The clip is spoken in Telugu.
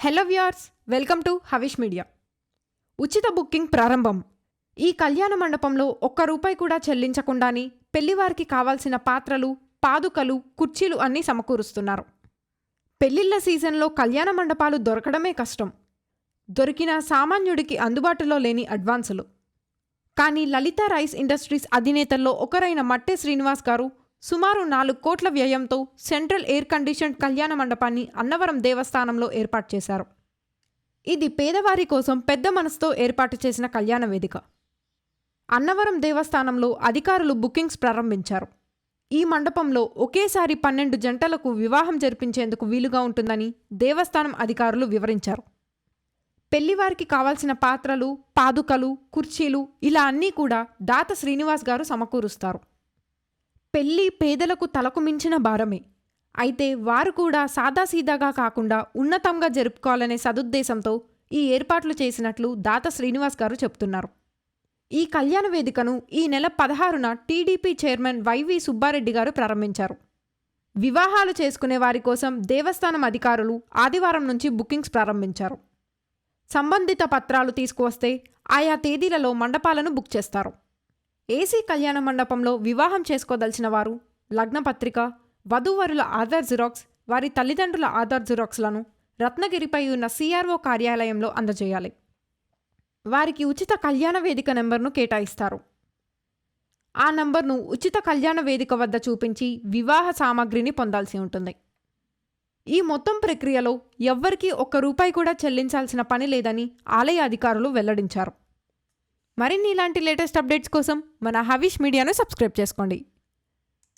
Hello viewers welcome to Havish media. ఉచిత బుకింగ్ ప్రారంభం. ఈ కళ్యాణ మండపంలో ఒక్క రూపాయి కూడా చెల్లించకుండానే పెళ్ళివారికి కావాల్సిన పాత్రలు పాదుకలు కుర్చీలు అన్నీ సమకూరుస్తున్నారు. పెళ్ళిళ్ళ సీజన్లో కళ్యాణ మండపాలు దొరకడమే కష్టం. దొరికిన సామాన్యుడికి అందుబాటులో లేని అడ్వాన్సులు. కానీ లలిత రైస్ ఇండస్ట్రీస్ అధినేతల్లో ఒకరైన మట్టె శ్రీనివాస్ గారు సుమారు నాలుగు కోట్ల వ్యయంతో సెంట్రల్ ఎయిర్ కండిషన్ కళ్యాణ మండపాన్ని అన్నవరం దేవస్థానంలో ఏర్పాటు చేశారు. ఇది పేదవారి కోసం పెద్ద మనసుతో ఏర్పాటు చేసిన కళ్యాణ వేదిక. అన్నవరం దేవస్థానంలో అధికారులు బుకింగ్స్ ప్రారంభించారు. ఈ మండపంలో ఒకేసారి పన్నెండు జంటలకు వివాహం జరిపించేందుకు వీలుగా ఉంటుందని దేవస్థానం అధికారులు వివరించారు. పెళ్ళివారికి కావాల్సిన పాత్రలు పాదుకలు కుర్చీలు ఇలా అన్నీ కూడా దాత శ్రీనివాస్ గారు సమకూరుస్తారు. పెళ్ళి పేదలకు తలకు మించిన భారమే. అయితే వారు కూడా సాదాసీదాగా కాకుండా ఉన్నతంగా జరుపుకోవాలనే సదుద్దేశంతో ఈ ఏర్పాట్లు చేసినట్లు దాత శ్రీనివాస్ గారు చెప్తున్నారు. ఈ కళ్యాణ వేదికను ఈ నెల పదహారున టీడీపీ చైర్మన్ వైవి సుబ్బారెడ్డి గారు ప్రారంభించారు. వివాహాలు చేసుకునే వారి కోసం దేవస్థానం అధికారులు ఆదివారం నుంచి బుకింగ్స్ ప్రారంభించారు. సంబంధిత పత్రాలు తీసుకువస్తే ఆయా తేదీలలో మండపాలను బుక్ చేస్తారు. ఏసీ కళ్యాణ మండపంలో వివాహం చేసుకోదలిచిన వారు లగ్నపత్రిక వధూవరుల ఆధార్ జిరాక్స్ వారి తల్లిదండ్రుల ఆధార్ జిరాక్స్లను రత్నగిరిపై ఉన్న సిఆర్ఓ కార్యాలయంలో అందజేయాలి. వారికి ఉచిత కళ్యాణ వేదిక నెంబర్ను కేటాయిస్తారు. ఆ నంబర్ను ఉచిత కళ్యాణ వేదిక వద్ద చూపించి వివాహ సామాగ్రిని పొందాల్సి ఉంటుంది. ఈ మొత్తం ప్రక్రియలో ఎవ్వరికీ ఒక్క రూపాయి కూడా చెల్లించాల్సిన పని లేదని ఆలయ అధికారులు వెల్లడించారు. మరిన్ని ఇలాంటి లేటెస్ట్ అప్డేట్స్ కోసం మన హవిష్ మీడియాను సబ్స్క్రైబ్ చేసుకోండి.